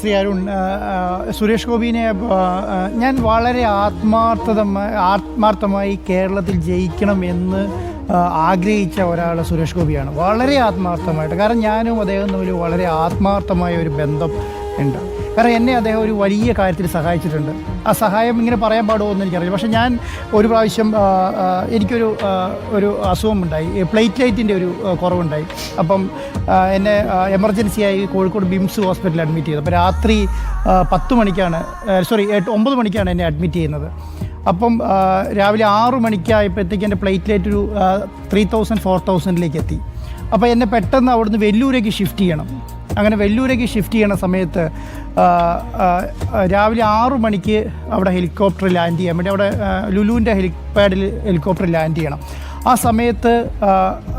ശ്രീ അരുൺ സുരേഷ് ഗോപിനെ ഞാൻ വളരെ ആത്മാർത്ഥത ആത്മാർത്ഥമായി കേരളത്തിൽ ജയിക്കണം എന്ന് ആഗ്രഹിച്ച ഒരാൾ സുരേഷ് ഗോപിയാണ്. വളരെ ആത്മാർത്ഥമായിട്ട്. കാരണം ഞാനും അദ്ദേഹം തമ്മിൽ വളരെ ആത്മാർത്ഥമായ ഒരു ബന്ധം ഉണ്ട്. കാരണം എന്നെ അദ്ദേഹം ഒരു വലിയ കാര്യത്തിൽ സഹായിച്ചിട്ടുണ്ട്. ആ സഹായം ഇങ്ങനെ പറയാൻ പാടുമോ എന്ന് എനിക്കറിയില്ല. പക്ഷേ ഞാൻ ഒരു പ്രാവശ്യം എനിക്കൊരു ഒരു അസുഖമുണ്ടായി. പ്ലേറ്റ്ലൈറ്റിന്റെ ഒരു കുറവുണ്ടായി. അപ്പം എന്നെ എമർജൻസിയായി കോഴിക്കോട് ബിംസ് ഹോസ്പിറ്റലിൽ അഡ്മിറ്റ് ചെയ്തു. അപ്പോൾ രാത്രി പത്ത് മണിക്കാണ് സോറി എട്ട് ഒമ്പത് മണിക്കാണ് എന്നെ അഡ്മിറ്റ് ചെയ്യുന്നത്. അപ്പം രാവിലെ ആറു മണിക്കായപ്പോഴത്തേക്ക് എന്റെ പ്ലേറ്റ്ലേറ്റ് ഒരു ത്രീ തൗസൻഡ് ഫോർ തൗസൻഡിലേക്ക് എത്തി. അപ്പോൾ എന്നെ പെട്ടെന്ന് അവിടുന്ന് വെല്ലൂരേക്ക് ഷിഫ്റ്റ് ചെയ്യണം. അങ്ങനെ വെല്ലൂരേക്ക് ഷിഫ്റ്റ് ചെയ്യണ സമയത്ത് രാവിലെ ആറു മണിക്ക് അവിടെ ഹെലികോപ്റ്റർ ലാൻഡ് ചെയ്യാൻ വേണ്ടി അവിടെ ലുലുവിന്റെ ഹെലിപാഡിൽ ഹെലികോപ്റ്റർ ലാൻഡ് ചെയ്യണം. ആ സമയത്ത്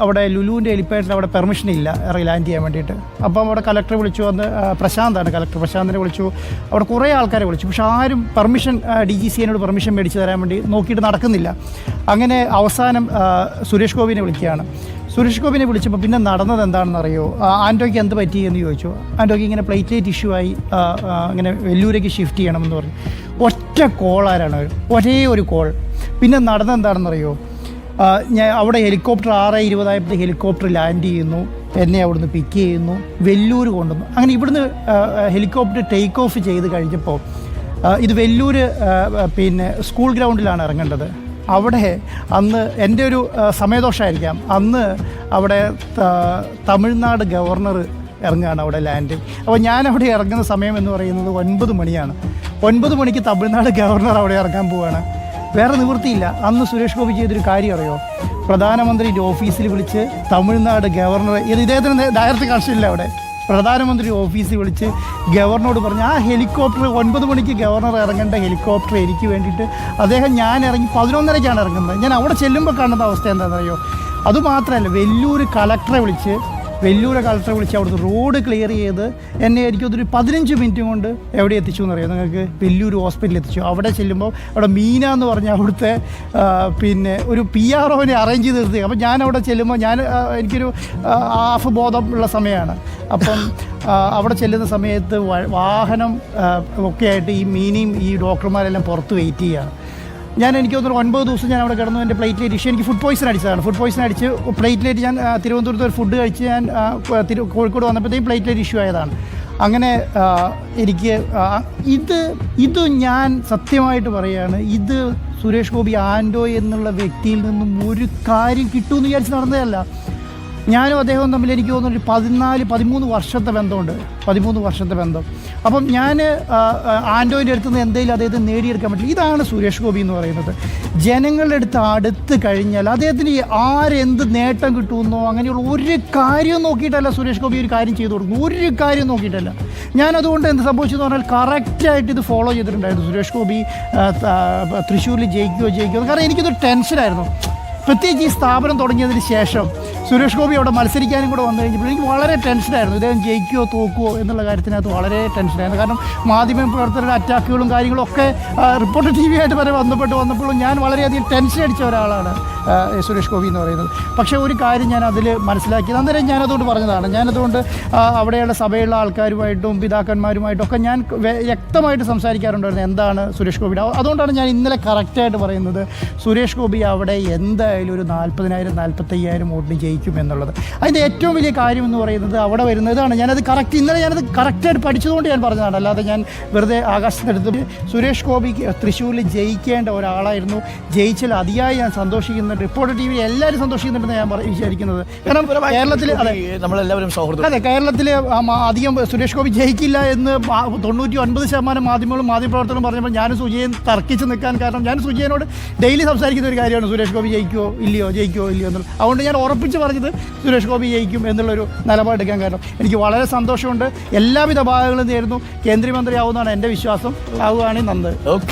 അവിടെ ലുലുവിന്റെ ഹെലിപ്പാഡിൽ അവിടെ പെർമിഷൻ ഇല്ല ലാൻഡ് ചെയ്യാൻ വേണ്ടിയിട്ട്. അപ്പം അവിടെ കലക്ടർ വിളിച്ചു വന്ന് പ്രശാന്താണ് കലക്ടർ പ്രശാന്തിനെ വിളിച്ചു. അവിടെ കുറേ ആൾക്കാരെ വിളിച്ചു. പക്ഷെ ആരും പെർമിഷൻ ഡി ജി സി എന്നോട് പെർമിഷൻ മേടിച്ച് തരാൻ വേണ്ടി നോക്കിയിട്ട് നടക്കുന്നില്ല. അങ്ങനെ അവസാനം സുരേഷ് ഗോപിനെ വിളിക്കുകയാണ്. സുരേഷ് ഗോപിനെ വിളിച്ചപ്പോൾ പിന്നെ നടന്നത് എന്താണെന്ന് അറിയോ ആന്റോയ്ക്ക് എന്ത് പറ്റി എന്ന് ചോദിച്ചു. ആന്റോയ്ക്ക് ഇങ്ങനെ പ്ലേറ്റ്ലേറ്റ് ഇഷ്യൂ ആയി ഇങ്ങനെ വെല്ലൂരേക്ക് ഷിഫ്റ്റ് ചെയ്യണമെന്ന് പറഞ്ഞു. ഒറ്റ കോളാരാണ് ഒരേ ഒരു കോൾ പിന്നെ നടന്നെന്താണെന്നറിയോ ഞാൻ അവിടെ ഹെലികോപ്റ്റർ ആറ് ഇരുപതായപ്പോൾ ഹെലികോപ്റ്റർ ലാൻഡ് ചെയ്യുന്നു. എന്നെ അവിടുന്ന് പിക്ക് ചെയ്യുന്നു. വെല്ലൂർ കൊണ്ടുവന്നു. അങ്ങനെ ഇവിടുന്ന് ഹെലികോപ്റ്റർ ടേക്ക് ഓഫ് ചെയ്ത് കഴിഞ്ഞപ്പോൾ ഇത് വെല്ലൂർ പിന്നെ സ്കൂൾ ഗ്രൗണ്ടിലാണ് ഇറങ്ങേണ്ടത്. അവിടെ അന്ന് എന്റെ ഒരു സമയദോഷമായിരിക്കാം. അന്ന് അവിടെ തമിഴ്നാട് ഗവർണർ ഇറങ്ങുകയാണ് അവിടെ ലാൻഡ് അപ്പോൾ ഞാൻ അവിടെ ഇറങ്ങുന്ന സമയം എന്ന് പറയുന്നത് ഒൻപത് മണിയാണ്. ഒൻപത് മണിക്ക് തമിഴ്നാട് ഗവർണർ അവിടെ ഇറങ്ങാൻ പോവുകയാണ് വേറെ നിവൃത്തിയില്ല. അന്ന് സുരേഷ് ഗോപി ചെയ്തൊരു കാര്യം അറിയോ? പ്രധാനമന്ത്രിയുടെ ഓഫീസിൽ വിളിച്ച് തമിഴ്നാട് ഗവർണർ ഇത് ഇദ്ദേഹത്തിന് ഡയറക്റ്റ് കണക്ഷനില്ല അവിടെ. പ്രധാനമന്ത്രി ഓഫീസിൽ വിളിച്ച് ഗവർണറോട് പറഞ്ഞു ആ ഹെലികോപ്റ്റർ ഒൻപത് മണിക്ക് ഗവർണർ ഇറങ്ങേണ്ട ഹെലികോപ്റ്റർ എനിക്ക് വേണ്ടിയിട്ട് അദ്ദേഹം ഞാൻ ഇറങ്ങി പതിനൊന്നരയ്ക്കാണ് ഇറങ്ങുന്നത്. ഞാൻ അവിടെ ചെല്ലുമ്പോൾ കാണുന്ന അവസ്ഥ എന്താണെന്നറിയോ? അതുമാത്രമല്ല വെല്ലൂർ കളക്ടറെ വിളിച്ച് വെല്ലൂർ കളക്ടറെ വിളിച്ച് അവിടുത്തെ റോഡ് ക്ലിയർ ചെയ്ത് എന്നെ എനിക്കൊരു പതിനഞ്ച് മിനിറ്റ് കൊണ്ട് എവിടെ എത്തിച്ചു എന്നറിയാം? നിങ്ങൾക്ക് വെല്ലൂർ ഹോസ്പിറ്റലിൽ എത്തിച്ചു. അവിടെ ചെല്ലുമ്പോൾ അവിടെ മീന എന്ന് പറഞ്ഞ അവിടുത്തെ പിന്നെ ഒരു പി ആർ ഒനെ അറേഞ്ച് ചെയ്ത് നിർത്തി. അപ്പം ഞാൻ അവിടെ ചെല്ലുമ്പോൾ ഞാൻ എനിക്കൊരു ഹാഫ് ബോധം ഉള്ള സമയമാണ് അപ്പം അവിടെ ചെല്ലുന്ന സമയത്ത് വാഹനം ഒക്കെ ആയിട്ട് ഈ മീനിയും ഈ ഡോക്ടർമാരെല്ലാം പുറത്ത് വെയിറ്റ് ചെയ്യുകയാണ് ഞാൻ എനിക്ക് തോന്നുന്നു ഒൻപത് ദിവസം ഞാൻ അവിടെ കിടന്നു. എന്റെ പ്ലേറ്റിലേറ്റ് ഇഷ്യൂ എനിക്ക് ഫുഡ് പോയിസൺ അടിച്ചതാണ്. ഫുഡ് പോയിസൺ അടിച്ച് പ്ലേറ്റിലേറ്റ് ഞാൻ തിരുവനന്തപുരത്ത് ഒരു ഫുഡ് കഴിച്ച് ഞാൻ കോഴിക്കോട് വന്നപ്പോഴത്തേക്കും പ്ലേറ്റിലേറ്റ് ഇഷ്യൂ ആയതാണ്. അങ്ങനെ എനിക്ക് ഇത് ഇത് ഞാൻ സത്യമായിട്ട് പറയുകയാണ് ഇത് സുരേഷ് ഗോപി ആൻഡോ എന്നുള്ള വ്യക്തിയിൽ നിന്നും ഒരു കാര്യം കിട്ടുമെന്ന് വിചാരിച്ച് നടന്നതല്ല. ഞാനും അദ്ദേഹവും തമ്മിൽ എനിക്ക് തോന്നുന്നു ഒരു പതിനാല് പതിമൂന്ന് വർഷത്തെ ബന്ധമുണ്ട്. പതിമൂന്ന് വർഷത്തെ ബന്ധം. അപ്പം ഞാൻ ആൻഡോയിന്റെ അടുത്ത് നിന്ന് എന്തെങ്കിലും അദ്ദേഹത്തിന് നേടിയെടുക്കാൻ പറ്റില്ല. ഇതാണ് സുരേഷ് ഗോപി എന്ന് പറയുന്നത്. ജനങ്ങളുടെ അടുത്ത് അടുത്ത് കഴിഞ്ഞാൽ അദ്ദേഹത്തിന് ആരെന്ത് നേട്ടം കിട്ടുമെന്നോ അങ്ങനെയുള്ള ഒരു കാര്യം നോക്കിയിട്ടല്ല സുരേഷ് ഗോപി ഒരു കാര്യം ചെയ്തു കൊടുക്കുന്നു ഒരു കാര്യം നോക്കിയിട്ടല്ല. ഞാനതുകൊണ്ട് എന്ത് സംഭവിച്ചെന്ന് പറഞ്ഞാൽ കറക്റ്റായിട്ട് ഇത് ഫോളോ ചെയ്തിട്ടുണ്ടായിരുന്നു. സുരേഷ് ഗോപി തൃശ്ശൂരിൽ ജയിക്കുകയോ ജയിക്കുകയോ. കാരണം എനിക്കിത് ടെൻഷനായിരുന്നു. പ്രത്യേകിച്ച് ഈ സ്ഥാപനം തുടങ്ങിയതിന് ശേഷം സുരേഷ് ഗോപി അവിടെ മത്സരിക്കാനും കൂടെ വന്നു കഴിഞ്ഞപ്പോൾ എനിക്ക് വളരെ ടെൻഷനായിരുന്നു ഇദ്ദേഹം ജയിക്കുമോ തോക്കുമോ എന്നുള്ള കാര്യത്തിനകത്ത് വളരെ ടെൻഷനായിരുന്നു കാരണം മാധ്യമ പ്രവർത്തകരുടെ അറ്റാക്കുകളും കാര്യങ്ങളും ഒക്കെ റിപ്പോർട്ട് റിപ്പോർട്ടർ ടി ആയിട്ട് വരെ ബന്ധപ്പെട്ട് വന്നപ്പോഴും ഞാൻ വളരെയധികം ടെൻഷൻ അടിച്ച ഒരാളാണ്. സുരേഷ് ഗോപി എന്ന് പറയുന്നത്. പക്ഷേ ഒരു കാര്യം ഞാൻ അതിൽ മനസ്സിലാക്കിയത് അന്നേരം ഞാനതുകൊണ്ട് പറഞ്ഞതാണ്. ഞാനതുകൊണ്ട് അവിടെയുള്ള സഭയുള്ള ആൾക്കാരുമായിട്ടും പിതാക്കന്മാരുമായിട്ടും ഒക്കെ ഞാൻ വ്യക്തമായിട്ട് സംസാരിക്കാറുണ്ടായിരുന്നു എന്താണ് സുരേഷ് ഗോപിയുടെ അതുകൊണ്ടാണ് ഞാൻ ഇന്നലെ കറക്റ്റായിട്ട് പറയുന്നത് സുരേഷ് ഗോപി അവിടെ എന്തായാലും ഒരു നാൽപ്പതിനായിരം നാൽപ്പത്തയ്യായിരം വോട്ടിന് ജയിക്കും എന്നുള്ളത്. അതിന്റെ ഏറ്റവും വലിയ കാര്യം എന്ന് പറയുന്നത് അവിടെ വരുന്നതാണ് ഞാനത് കറക്റ്റ് ഇന്നലെ ഞാനത് കറക്റ്റായിട്ട് പഠിച്ചതുകൊണ്ട് ഞാൻ പറഞ്ഞതാണ്. അല്ലാതെ ഞാൻ വെറുതെ ആകാശത്തെടുത്ത് സുരേഷ് ഗോപി തൃശ്ശൂരിൽ ജയിക്കേണ്ട ഒരാളായിരുന്നു. ജയിച്ചാൽ അതിയായി ഞാൻ സന്തോഷിക്കുന്നുണ്ട് റിപ്പോർട്ടർ ടി വി എല്ലാവരും സന്തോഷിക്കുന്നുണ്ടെന്ന് ഞാൻ വിചാരിക്കുന്നത്. കാരണം കേരളത്തിൽ അതെ. നമ്മളെല്ലാവരും സൗഹൃദം. അതെ കേരളത്തിൽ അധികം സുരേഷ് ഗോപി ജയിക്കില്ല എന്ന് തൊണ്ണൂറ്റി ഒൻപത് ശതമാനം മാധ്യമങ്ങളും മാധ്യമപ്രവർത്തകരും പറഞ്ഞപ്പോൾ ഞാനും സുജയൻ തർക്കിച്ച് നിൽക്കാൻ കാരണം ഞാൻ സുജയനോട് ഡെയിലി സംസാരിക്കുന്ന ഒരു കാര്യമാണ് സുരേഷ് ഗോപി ജയിക്കുമോ ഇല്ലയോ ജയിക്കുമോ ഇല്ലയോ എന്നുള്ളത്. അതുകൊണ്ട് ഞാൻ ഉറപ്പിച്ച് പറഞ്ഞത് സുരേഷ് ഗോപി ജയിക്കും എന്നുള്ളൊരു നിലപാടെടുക്കാൻ കാരണം. എനിക്ക് വളരെ സന്തോഷമുണ്ട്. എല്ലാവിധ ഭാഗങ്ങളും നേരുന്നു. കേന്ദ്രമന്ത്രിയാവുന്നതാണ് എന്റെ വിശ്വാസം. ആവുകയാണെങ്കിൽ നന്ന് ഓക്കെ.